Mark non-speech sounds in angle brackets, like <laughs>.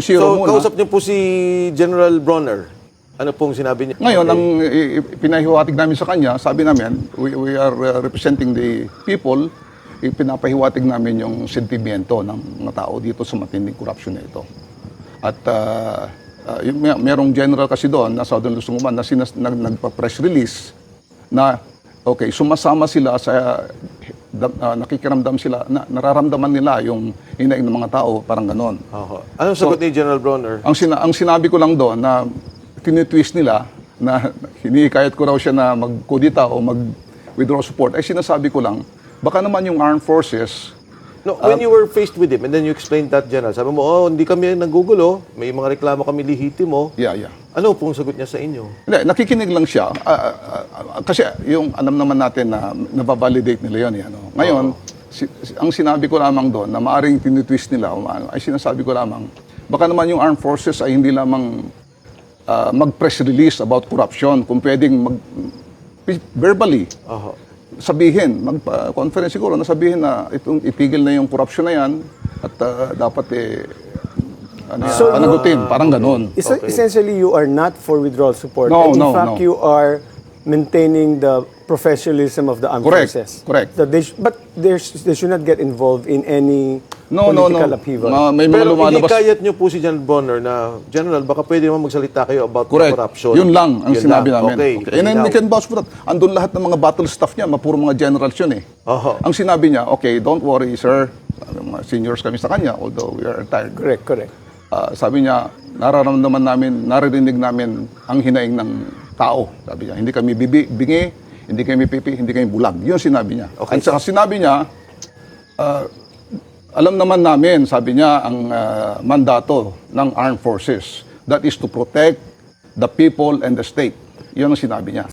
Zero So, muna. kausap niyo po si General Bronner. Ano pong sinabi niya? Ngayon, ang pinahiwatig namin sa kanya, sabi namin, we, we are uh, representing the people, ipinapahiwatig namin yung sentimiento ng mga tao dito sa matinding korupsyon na ito. At uh, uh, yung, may, merong general kasi doon na Southern Luzon na sinas, nag, nagpa-press release na okay, sumasama sila sa uh, nakikiramdam sila, na, nararamdaman nila yung hinaing ng mga tao, parang ganon. Oho. Anong sagot ni General Bronner? Ang, sina- ang sinabi ko lang doon na tinitwist nila na <laughs> hinihikayat ko raw siya na mag-kudita o mag-withdraw support, ay sinasabi ko lang, baka naman yung armed forces, No, when you were faced with him and then you explained that, General, sabi mo, oh, hindi kami nanggugulo, may mga reklamo kami lihitimo. yeah, yeah. Ano pong sagot niya sa inyo? Hindi, nakikinig lang siya. Ah, ah, ah, kasi yung alam naman natin na nababalidate nila yun. Eh, ano. Ngayon, si- si- ang sinabi ko lamang doon na maaring tinitwist nila o ano, ay sinasabi ko lamang, baka naman yung armed forces ay hindi lamang ah, mag-press release about corruption, kung pwedeng mag verbally Oho. sabihin, mag-conference siguro na sabihin na itong itigil na yung corruption na yan at ah, dapat eh ano, So, panagutin, parang ganun. Es- Essentially, you are not for withdrawal support. No, and in no, fact, no. you are maintaining the professionalism of the armed Correct, forces. correct. That they sh- but they sh- they should not get involved in any No, no, political no. upheaval. Ma- may mga Pero lumalabas. hikayat niyo po si General Bronner na, General, baka pwede naman magsalita kayo about the Correct. corruption. Yun lang ang Yun sinabi lang. namin. Okay. And then we can vouch for that. Andun lahat ng mga battle staff niya, mapuro mga generals yun eh. Oho. Ang sinabi niya, okay, don't worry sir, mga seniors kami sa kanya, although we are retired. correct, correct. Ah, sabi niya, nararamdaman namin, naririnig namin ang hinaing ng tao. Sabi niya, hindi kami bibi, bingi, hindi kami pipi, hindi kami bulag. Yun sinabi niya. Okay. At saka sinabi niya, ah, alam naman namin, sabi niya, ang ah, mandato ng armed forces. That is to protect the people and the state. Yun ang sinabi niya.